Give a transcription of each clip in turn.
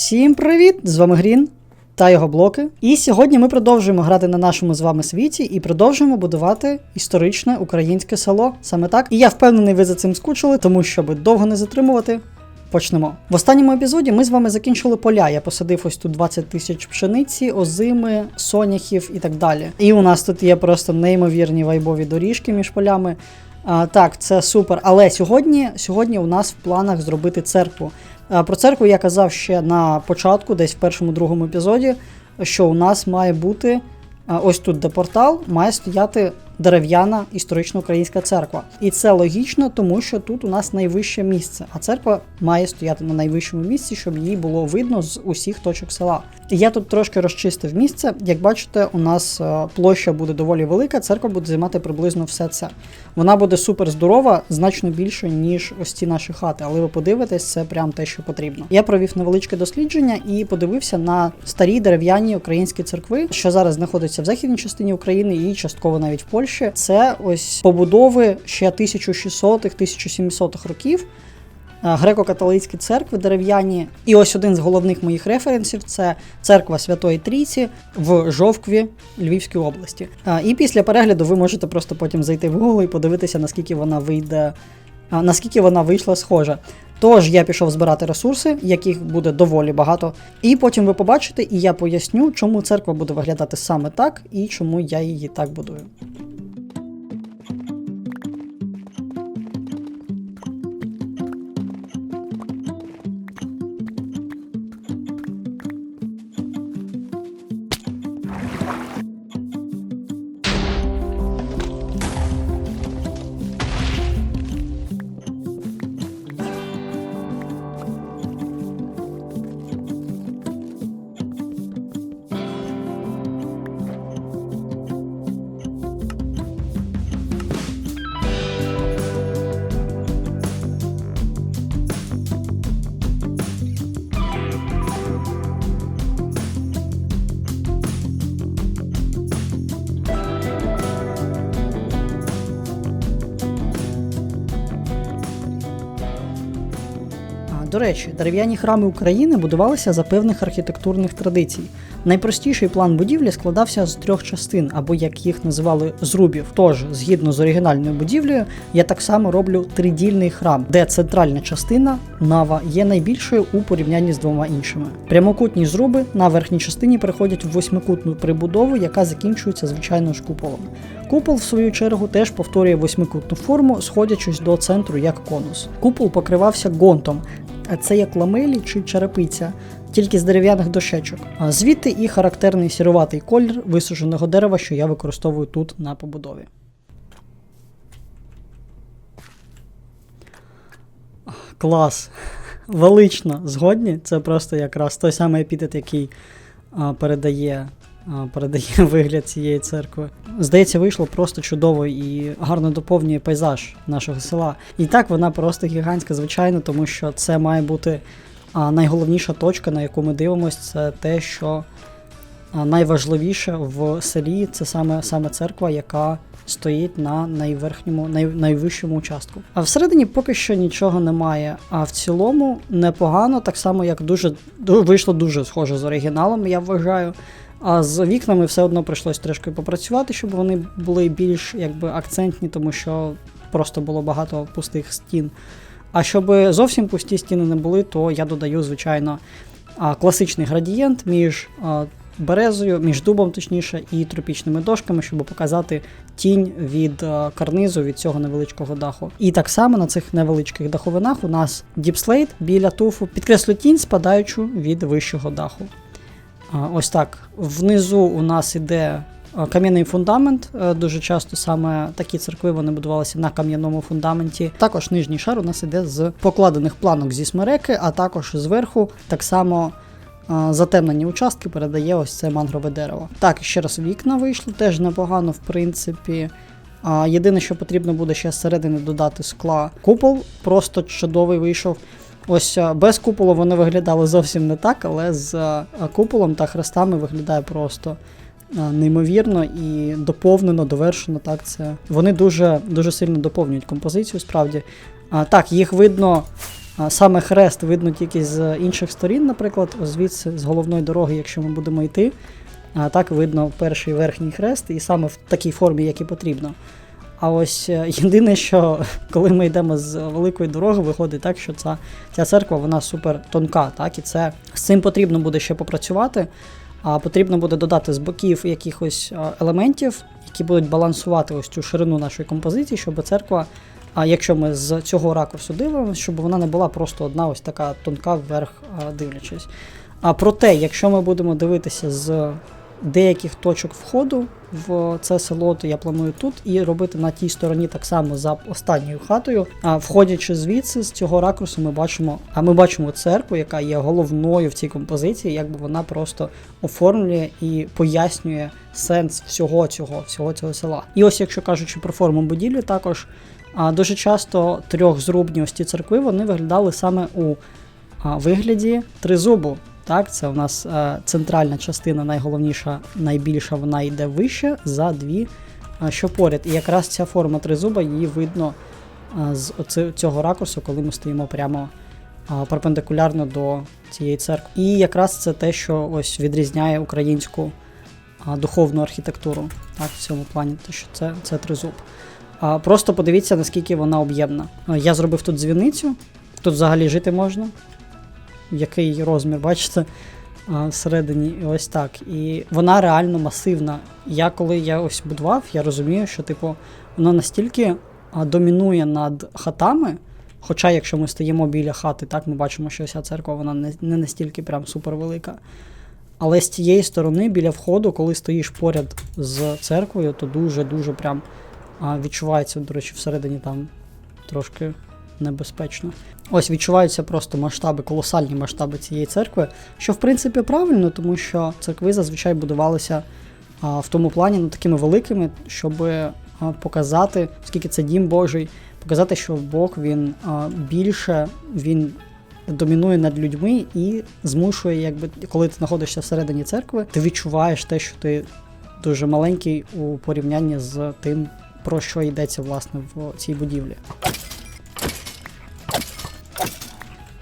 Всім привіт! З вами Грін та його блоки. І сьогодні ми продовжуємо грати на нашому з вами світі і продовжуємо будувати історичне українське село. Саме так. І я впевнений, ви за цим скучили, тому щоб довго не затримувати. Почнемо. В останньому епізоді ми з вами закінчили поля. Я посадив ось тут 20 тисяч пшениці, озими, соняхів і так далі. І у нас тут є просто неймовірні вайбові доріжки між полями. А, так, це супер. Але сьогодні, сьогодні у нас в планах зробити церкву. А, Про церкву я казав ще на початку, десь в першому другому епізоді, що у нас має бути ось тут, де портал, має стояти дерев'яна історично українська церква. І це логічно, тому що тут у нас найвище місце, а церква має стояти на найвищому місці, щоб її було видно з усіх точок села. Я тут трошки розчистив місце. Як бачите, у нас е, площа буде доволі велика, церква буде займати приблизно все це. Вона буде супер здорова, значно більше, ніж ось ці наші хати, але ви подивитесь, це прям те, що потрібно. Я провів невеличке дослідження і подивився на старі дерев'яні українські церкви, що зараз знаходяться в західній частині України і частково навіть в Польщі. Це ось побудови ще 1600-х, 1700-х років. е, Греко-католицькі церкви дерев'яні. І ось один з головних моїх референсів це церква Святої Трійці в Жовкві Львівської області. І після перегляду ви можете просто потім зайти в Google і подивитися, наскільки вона вийде, наскільки вона вийшла схожа. Тож я пішов збирати ресурси, яких буде доволі багато. І потім ви побачите, і я поясню, чому церква буде виглядати саме так і чому я її так будую. До речі, дерев'яні храми України будувалися за певних архітектурних традицій. Найпростіший план будівлі складався з трьох частин, або як їх називали зрубів. Тож, згідно з оригінальною будівлею, я так само роблю тридільний храм, де центральна частина нава є найбільшою у порівнянні з двома іншими. Прямокутні зруби на верхній частині переходять в восьмикутну прибудову, яка закінчується звичайно ж куполом. Купол, в свою чергу, теж повторює восьмикутну форму, сходячись до центру як конус. Купол покривався гонтом, а це як ламелі чи черепиця, тільки з дерев'яних дощечок. А звідти і характерний сіруватий колір висушеного дерева, що я використовую тут на побудові. Клас. Велично згодні. Це просто якраз той самий епітет, який а, передає, передає вигляд цієї церкви. Здається, вийшло просто чудово і гарно доповнює пейзаж нашого села. І так вона просто гігантська, звичайно, тому що це має бути найголовніша точка, на яку ми дивимося, це те, що найважливіше в селі це саме, саме церква, яка стоїть на найверхньому, най, найвищому участку. А всередині поки що нічого немає. А в цілому непогано, так само як дуже, ду- вийшло дуже схоже з оригіналом, я вважаю. А з вікнами все одно прийшлось трошки попрацювати, щоб вони були більш якби акцентні, тому що просто було багато пустих стін. А щоб зовсім пусті стіни не були, то я додаю, звичайно, класичний градієнт між березою, між дубом, точніше, і тропічними дошками, щоб показати тінь від карнизу від цього невеличкого даху. І так само на цих невеличких даховинах у нас діпслейт біля туфу підкреслює тінь, спадаючу від вищого даху. Ось так. Внизу у нас іде кам'яний фундамент. Е, Дуже часто саме такі церкви вони будувалися на кам'яному фундаменті. Також нижній шар у нас іде з покладених планок зі смереки, а також зверху так само. Затемнені участки передає ось це мангрове дерево. Так, ще раз вікна вийшли, теж непогано, в принципі. Єдине, що потрібно буде ще зсередини додати скла. Купол просто чудовий вийшов. Ось без куполу вони виглядали зовсім не так, але з куполом та хрестами виглядає просто неймовірно і доповнено, довершено. Так, це вони дуже, дуже сильно доповнюють композицію, справді. Так, їх видно саме хрест видно тільки з інших сторін, наприклад, звідси з головної дороги, якщо ми будемо йти. Так видно перший верхній хрест, і саме в такій формі, як і потрібно. А ось е, єдине, що коли ми йдемо з великої дороги, виходить так, що ця, ця церква вона супер тонка, так, і це з цим потрібно буде ще попрацювати. А потрібно буде додати з боків якихось елементів, які будуть балансувати ось цю ширину нашої композиції, щоб церква, а якщо ми з цього ракурсу дивимося, щоб вона не була просто одна ось така тонка вверх дивлячись. А проте, якщо ми будемо дивитися з деяких точок входу в це село, то я планую тут і робити на тій стороні так само за останньою хатою. А входячи звідси, з цього ракурсу, ми бачимо, а ми бачимо церкву, яка є головною в цій композиції, якби вона просто оформлює і пояснює сенс всього цього, всього цього села. І ось, якщо кажучи про форму будівлі, також а, дуже часто трьохзрубні ось ці церкви вони виглядали саме у вигляді тризубу. Так, це у нас е, центральна частина, найголовніша, найбільша, вона йде вище за дві, е, що поряд. І якраз ця форма тризуба її видно е, з цього ракурсу, коли ми стоїмо прямо перпендикулярно до цієї церкви. І якраз це те, що ось відрізняє українську духовну архітектуру. Так, в цьому плані, те, що це, це тризуб. Просто подивіться, наскільки вона об'ємна. Я зробив тут дзвіницю, тут взагалі жити можна який розмір, бачите, всередині і ось так. І вона реально масивна. Я коли я ось будував, я розумію, що типу вона настільки домінує над хатами. Хоча, якщо ми стоїмо біля хати, так ми бачимо, що ця церква вона не, не настільки прям супер велика. Але з тієї сторони, біля входу, коли стоїш поряд з церквою, то дуже-дуже прям відчувається, до речі, всередині там трошки небезпечно. Ось відчуваються просто масштаби, колосальні масштаби цієї церкви, що в принципі правильно, тому що церкви зазвичай будувалися в тому плані ну, такими великими, щоб показати, оскільки це дім Божий, показати, що Бог він більше він домінує над людьми і змушує, якби коли ти знаходишся всередині церкви, ти відчуваєш те, що ти дуже маленький у порівнянні з тим, про що йдеться власне в цій будівлі.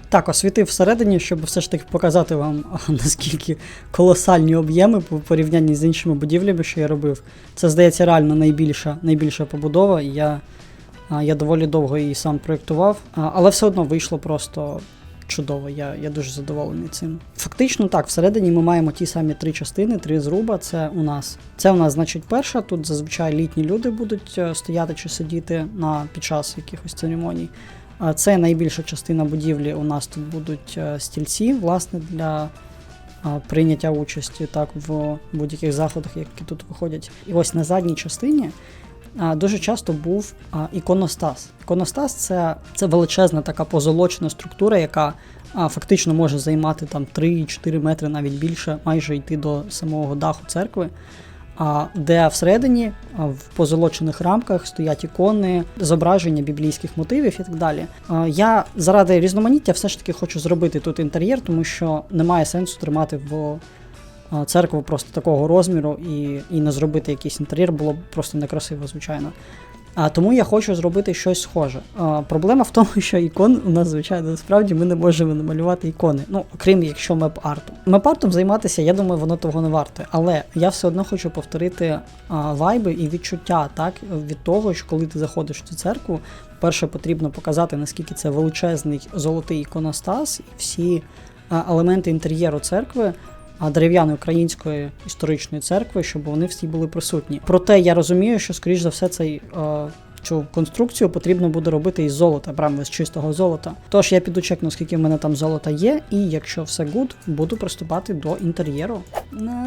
Так, освітив всередині, щоб все ж таки показати вам, наскільки колосальні об'єми по порівнянні з іншими будівлями, що я робив. Це, здається, реально найбільша, найбільша побудова. Я, я доволі довго її сам проєктував, але все одно вийшло просто чудово. Я, я дуже задоволений цим. Фактично, так, всередині ми маємо ті самі три частини, три зруба. Це у нас. Це у нас, значить, перша. Тут зазвичай літні люди будуть е, стояти чи сидіти на, під час якихось церемоній. Це найбільша частина будівлі. У нас тут будуть е, стільці, власне, для прийняття участі так в будь-яких заходах, які тут виходять. І ось на задній частині дуже часто був іконостас. Іконостас це, це величезна така позолочена структура, яка фактично може займати там 3-4 метри, навіть більше, майже йти до самого даху церкви. Де всередині, в позолочених рамках стоять ікони, зображення біблійських мотивів і так далі. Я заради різноманіття все ж таки хочу зробити тут інтер'єр, тому що немає сенсу тримати в церкву просто такого розміру і, і не зробити якийсь інтер'єр, було б просто некрасиво, звичайно. А тому я хочу зробити щось схоже. А, проблема в тому, що ікон у нас, звичайно, насправді ми не можемо намалювати ікони. Ну, окрім якщо меп-артом. Меп-артом займатися, я думаю, воно того не варте. Але я все одно хочу повторити а, вайби і відчуття так, від того, що коли ти заходиш в цю церкву, перше потрібно показати, наскільки це величезний золотий іконостас, і всі а, елементи інтер'єру церкви дерев'яної української історичної церкви, щоб вони всі були присутні. Проте я розумію, що скоріш за все цей. Цю конструкцію потрібно буде робити із золота, прямо з чистого золота. Тож я піду чекну, скільки в мене там золота є, і якщо все гуд, буду приступати до інтер'єру.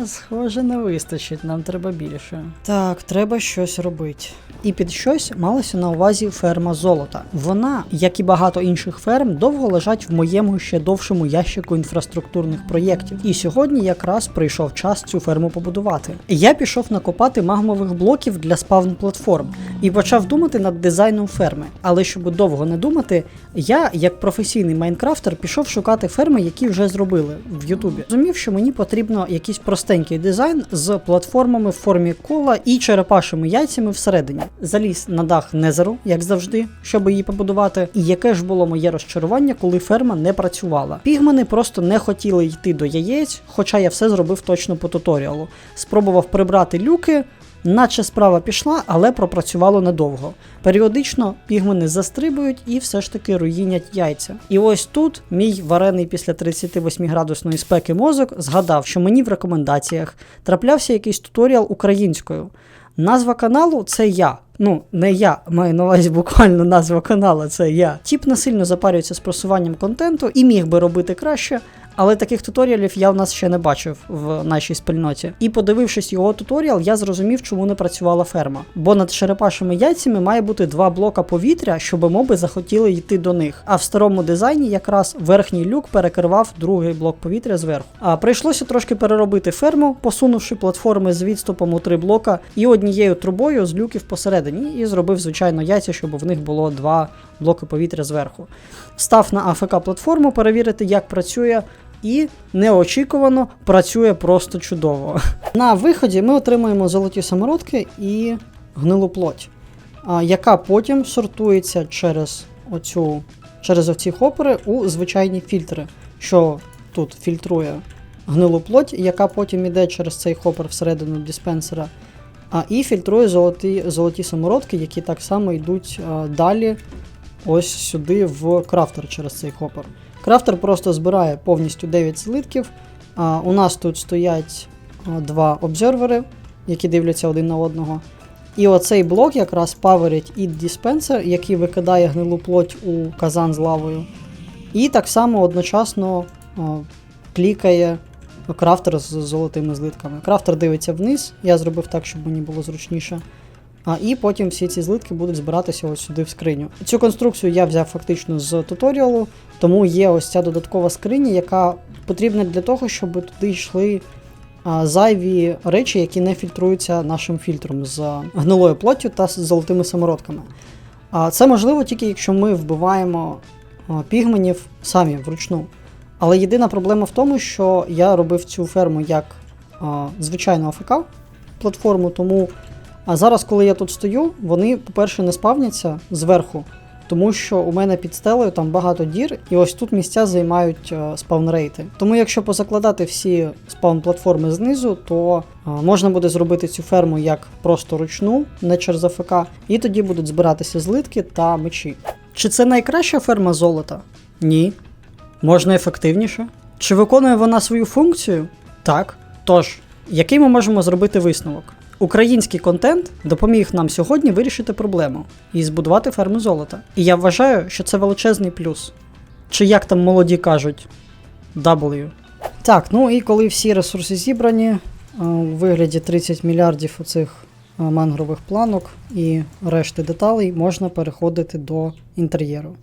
Схоже, не вистачить, нам треба більше. Так, треба щось робити. І під щось малося на увазі ферма золота. Вона, як і багато інших ферм, довго лежать в моєму ще довшому ящику інфраструктурних проєктів. І сьогодні якраз прийшов час цю ферму побудувати. Я пішов накопати магмових блоків для спавн платформ і почав думати над дизайном ферми. Але щоб довго не думати, я, як професійний майнкрафтер, пішов шукати ферми, які вже зробили в Ютубі. Зумів, що мені потрібно якийсь простенький дизайн з платформами в формі кола і черепашими яйцями всередині. заліз на дах Незеру, як завжди, щоб її побудувати. І яке ж було моє розчарування, коли ферма не працювала. Пігмени просто не хотіли йти до яєць, хоча я все зробив точно по туторіалу. Спробував прибрати люки. Наче справа пішла, але пропрацювало недовго. Періодично пігмени застрибують і все ж таки руїнять яйця. І ось тут мій варений після 38 градусної спеки мозок згадав, що мені в рекомендаціях траплявся якийсь туторіал українською. Назва каналу це я. Ну, не я, маю на увазі буквально назва каналу це я. Тіп не сильно запарюється з просуванням контенту і міг би робити краще, але таких туторіалів я в нас ще не бачив в нашій спільноті. І подивившись його туторіал, я зрозумів, чому не працювала ферма. Бо над черепашими яйцями має бути два блока повітря, щоб моби захотіли йти до них. А в старому дизайні якраз верхній люк перекривав другий блок повітря зверху. А прийшлося трошки переробити ферму, посунувши платформи з відступом у три блока і однією трубою з люків посередині, і зробив звичайно яйця, щоб в них було два блоки повітря зверху. Став на АФК платформу перевірити, як працює. І неочікувано працює просто чудово. На виході ми отримуємо золоті самородки і гнилу плоть, яка потім сортується через оцю через оці хопери у звичайні фільтри, що тут фільтрує гнилу плоть, яка потім іде через цей хопер всередину диспенсера, а і фільтрує золоті, золоті самородки, які так само йдуть а, далі ось сюди в крафтер через цей хопер. Крафтер просто збирає повністю 9 злитків. А, у нас тут стоять два обзервери, які дивляться один на одного. І оцей блок якраз паверить і диспенсер, який викидає гнилу плоть у казан з лавою. І так само одночасно а, клікає крафтер з золотими злитками. Крафтер дивиться вниз, я зробив так, щоб мені було зручніше. А і потім всі ці злитки будуть збиратися ось сюди в скриню. Цю конструкцію я взяв фактично з туторіалу, тому є ось ця додаткова скриня, яка потрібна для того, щоб туди йшли зайві речі, які не фільтруються нашим фільтром з гнилою плоттю та з золотими самородками. А це можливо тільки якщо ми вбиваємо пігменів самі вручну. Але єдина проблема в тому, що я робив цю ферму як звичайну АФК платформу, тому а зараз, коли я тут стою, вони, по-перше, не спавняться зверху, тому що у мене під стелею там багато дір, і ось тут місця займають е, спаунрейти. Тому якщо позакладати всі спаун-платформи знизу, то е, можна буде зробити цю ферму як просто ручну, не через АФК, і тоді будуть збиратися злитки та мечі. Чи це найкраща ферма золота? Ні. Можна ефективніше. Чи виконує вона свою функцію? Так. Тож, який ми можемо зробити висновок? Український контент допоміг нам сьогодні вирішити проблему і збудувати ферму золота. І я вважаю, що це величезний плюс. Чи як там молоді кажуть W. Так, ну і коли всі ресурси зібрані е, у вигляді 30 мільярдів оцих е, мангрових планок і решти деталей, можна переходити до інтер'єру.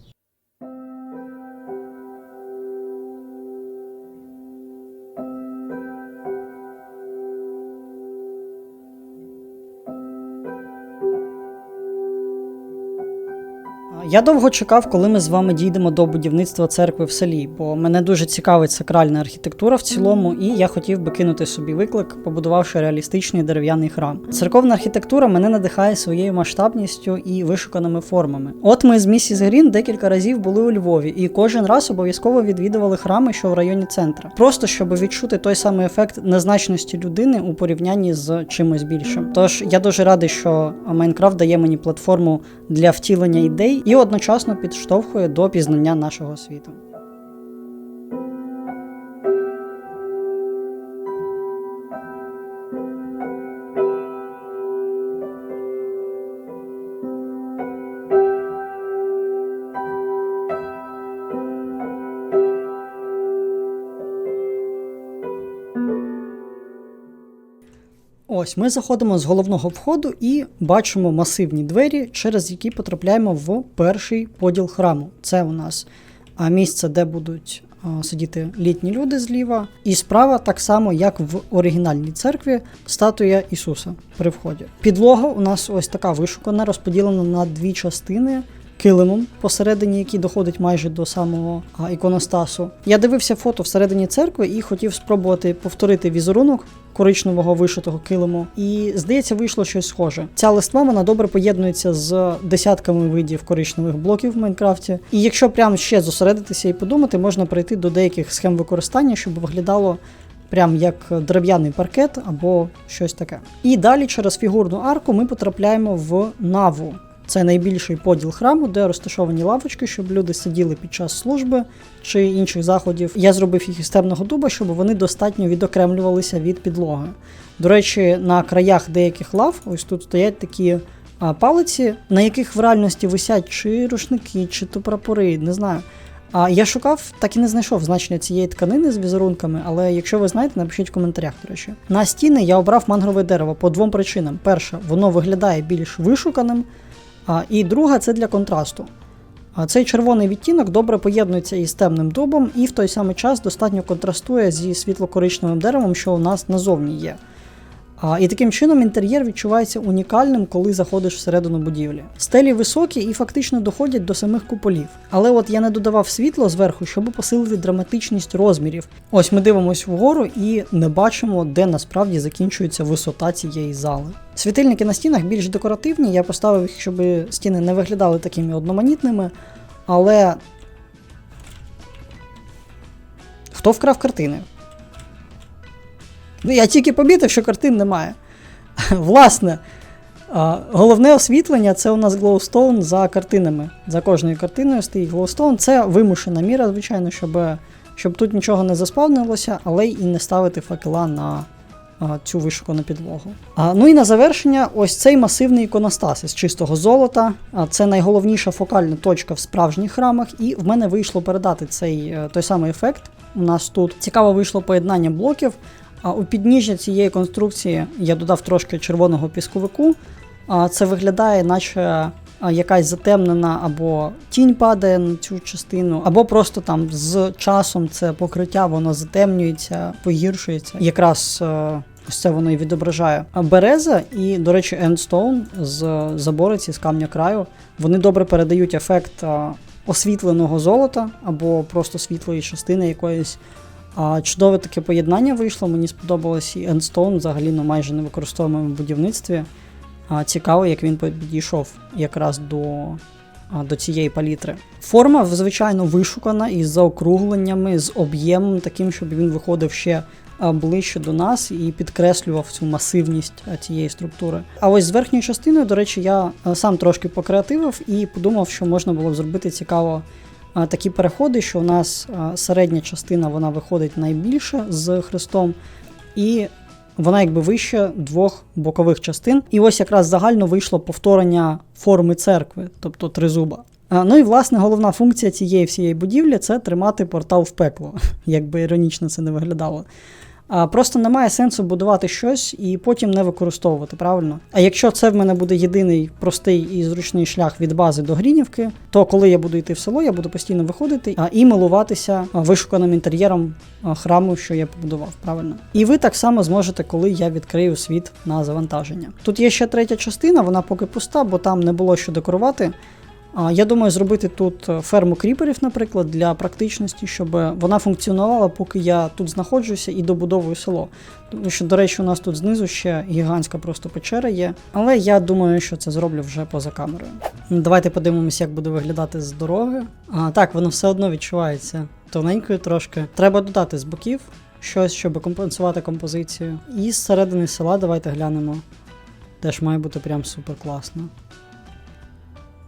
Я довго чекав, коли ми з вами дійдемо до будівництва церкви в селі, бо мене дуже цікавить сакральна архітектура в цілому, і я хотів би кинути собі виклик, побудувавши реалістичний дерев'яний храм. Церковна архітектура мене надихає своєю масштабністю і вишуканими формами. От ми з місіс Грін декілька разів були у Львові, і кожен раз обов'язково відвідували храми, що в районі центра, просто щоб відчути той самий ефект незначності людини у порівнянні з чимось більшим. Тож я дуже радий, що Майнкрафт дає мені платформу для втілення ідей і одночасно підштовхує до пізнання нашого світу. Ось ми заходимо з головного входу і бачимо масивні двері, через які потрапляємо в перший поділ храму. Це у нас місце, де будуть сидіти літні люди зліва. І справа, так само, як в оригінальній церкві, статуя Ісуса при вході. Підлога у нас ось така вишукана, розподілена на дві частини. Килимом посередині, який доходить майже до самого іконостасу. Я дивився фото всередині церкви і хотів спробувати повторити візерунок коричневого вишитого килиму. І здається, вийшло щось схоже. Ця листва вона добре поєднується з десятками видів коричневих блоків в Майнкрафті. І якщо прямо ще зосередитися і подумати, можна прийти до деяких схем використання, щоб виглядало прям як дерев'яний паркет або щось таке. І далі через фігурну арку ми потрапляємо в наву. Це найбільший поділ храму, де розташовані лавочки, щоб люди сиділи під час служби чи інших заходів. Я зробив їх із темного дуба, щоб вони достатньо відокремлювалися від підлоги. До речі, на краях деяких лав, ось тут стоять такі палиці, на яких в реальності висять чи рушники, чи то прапори, не знаю. А я шукав, так і не знайшов значення цієї тканини з візерунками, але якщо ви знаєте, напишіть в коментарях, до речі. На стіни я обрав мангрове дерево по двом причинам: перше, воно виглядає більш вишуканим, і друга це для контрасту. Цей червоний відтінок добре поєднується із темним дубом і в той самий час достатньо контрастує зі світло-коричневим деревом, що у нас назовні є. А, і таким чином інтер'єр відчувається унікальним, коли заходиш всередину будівлі. Стелі високі і фактично доходять до самих куполів. Але от я не додавав світло зверху, щоб посилити драматичність розмірів. Ось ми дивимося вгору і не бачимо, де насправді закінчується висота цієї зали. Світильники на стінах більш декоративні, я поставив їх, щоб стіни не виглядали такими одноманітними, але. Хто вкрав картини? Ну, я тільки помітив, що картин немає. Власне, головне освітлення це у нас глоустоун за картинами. За кожною картиною стоїть глоустоун. Це вимушена міра, звичайно, щоб, щоб тут нічого не заспавнилося, але й не ставити факела на цю вишукану підлогу. А, ну і на завершення, ось цей масивний іконостас із чистого золота. А, це найголовніша фокальна точка в справжніх храмах, і в мене вийшло передати цей е, той самий ефект. У нас тут цікаво вийшло поєднання блоків. А у підніжжя цієї конструкції я додав трошки червоного пісковику. А це виглядає, наче якась затемнена або тінь падає на цю частину, або просто там з часом це покриття воно затемнюється, погіршується. Якраз е, ось це воно і відображає. А береза і, до речі, Endstone з забориці з камня краю, вони добре передають ефект освітленого золота або просто світлої частини якоїсь. Чудове таке поєднання вийшло, мені сподобалось і Endstone взагалі ну, майже не використовуємо в будівництві. Цікаво, як він підійшов якраз до, до цієї палітри. Форма, звичайно, вишукана із заокругленнями, з об'ємом таким, щоб він виходив ще ближче до нас і підкреслював цю масивність цієї структури. А ось з верхньою частиною, до речі, я сам трошки покреативив і подумав, що можна було б зробити цікаво такі переходи, що у нас середня частина вона виходить найбільше з хрестом, і вона якби вище двох бокових частин. І ось якраз загально вийшло повторення форми церкви, тобто тризуба. Ну і власне головна функція цієї всієї будівлі це тримати портал в пекло, як би іронічно це не виглядало. Просто немає сенсу будувати щось і потім не використовувати, правильно? А якщо це в мене буде єдиний простий і зручний шлях від бази до Грінівки, то коли я буду йти в село, я буду постійно виходити і милуватися вишуканим інтер'єром храму, що я побудував, правильно? І ви так само зможете, коли я відкрию світ на завантаження. Тут є ще третя частина, вона поки пуста, бо там не було що декорувати. Я думаю, зробити тут е, ферму кріперів, наприклад, для практичності, щоб вона функціонувала, поки я тут знаходжуся і добудовую село. Тому що, до речі, у нас тут знизу ще гігантська просто печера є. Але я думаю, що це зроблю вже поза камерою. Давайте подивимося, як буде виглядати з дороги. А, Так, воно все одно відчувається тоненькою трошки. Треба додати з боків щось, щоб компенсувати композицію. І з середини села давайте глянемо. Теж має бути прям супер класно.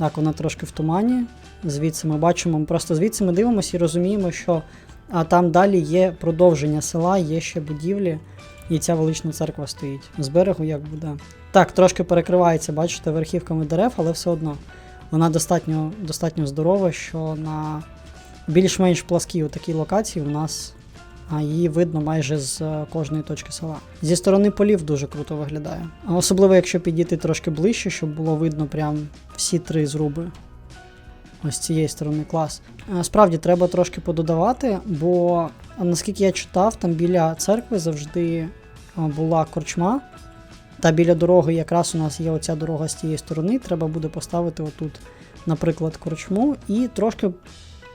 Так, вона трошки в тумані. Звідси ми бачимо, просто звідси ми дивимося і розуміємо, що а там далі є продовження села, є ще будівлі, і ця велична церква стоїть. З берегу як буде. Так, трошки перекривається, бачите, верхівками дерев, але все одно вона достатньо достатньо здорова, що на більш-менш пласкій такій локації у нас її видно майже з е, кожної точки села. Зі сторони полів дуже круто виглядає. Особливо, якщо підійти трошки ближче, щоб було видно прям всі три зруби. Ось цієї сторони клас. Справді треба трошки пододавати, бо наскільки я читав, там біля церкви завжди була корчма. Та біля дороги якраз у нас є оця дорога з тієї сторони. Треба буде поставити отут наприклад, корчму, і трошки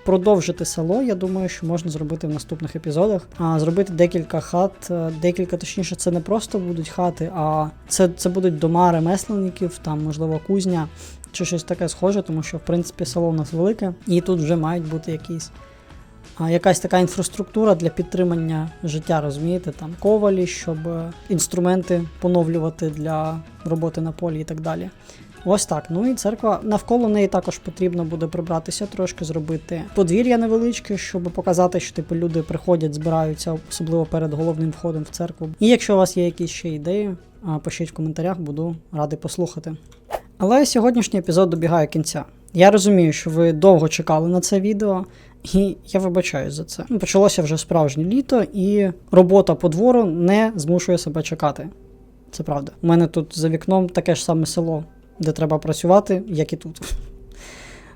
продовжити село. Я думаю, що можна зробити в наступних епізодах. А зробити декілька хат, е, декілька точніше, це не просто будуть хати, а це, це будуть дома ремесленників, там, можливо, кузня чи щось таке схоже, тому що в принципі село у нас велике, і тут вже мають бути якісь. А якась така інфраструктура для підтримання життя, розумієте, там ковалі, щоб е, інструменти поновлювати для роботи на полі і так далі. Ось так. Ну і церква навколо неї також потрібно буде прибратися трошки, зробити подвір'я невеличке, щоб показати, що типу люди приходять, збираються, особливо перед головним входом в церкву. І якщо у вас є якісь ще ідеї, пишіть в коментарях, буду радий послухати. Але сьогоднішній епізод добігає кінця. Я розумію, що ви довго чекали на це відео, і я вибачаюсь за це. Почалося вже справжнє літо, і робота по двору не змушує себе чекати. Це правда. У мене тут за вікном таке ж саме село, де треба працювати, як і тут.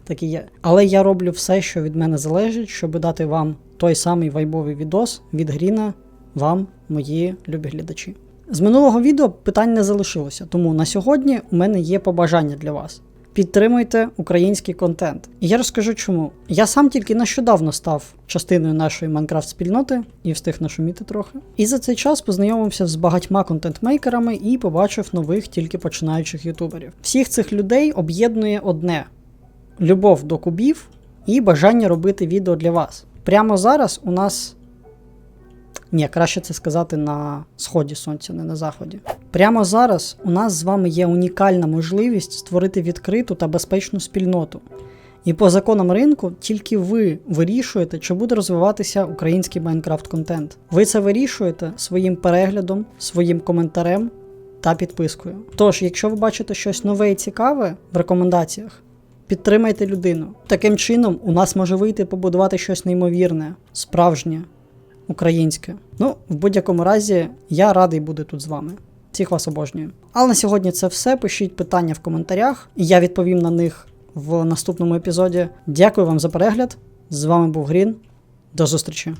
Так і є. Але я роблю все, що від мене залежить, щоб дати вам той самий вайбовий відос від Гріна, вам, мої любі глядачі. З минулого відео питань не залишилося, тому на сьогодні у мене є побажання для вас. Підтримуйте український контент. І я розкажу чому. Я сам тільки нещодавно став частиною нашої Майнкрафт-спільноти і встиг нашуміти трохи. І за цей час познайомився з багатьма контент-мейкерами і побачив нових тільки починаючих ютуберів. Всіх цих людей об'єднує одне: любов до кубів і бажання робити відео для вас. Прямо зараз у нас. Ні, краще це сказати на сході сонця, не на заході. Прямо зараз у нас з вами є унікальна можливість створити відкриту та безпечну спільноту. І по законам ринку тільки ви вирішуєте, чи буде розвиватися український Майнкрафт контент. Ви це вирішуєте своїм переглядом, своїм коментарем та підпискою. Тож, якщо ви бачите щось нове і цікаве в рекомендаціях, підтримайте людину. Таким чином, у нас може вийти побудувати щось неймовірне, справжнє, українське. Ну, в будь-якому разі, я радий бути тут з вами. Всіх вас обожнюю. Але на сьогодні це все. Пишіть питання в коментарях, і я відповім на них в наступному епізоді. Дякую вам за перегляд. З вами був Грін. До зустрічі!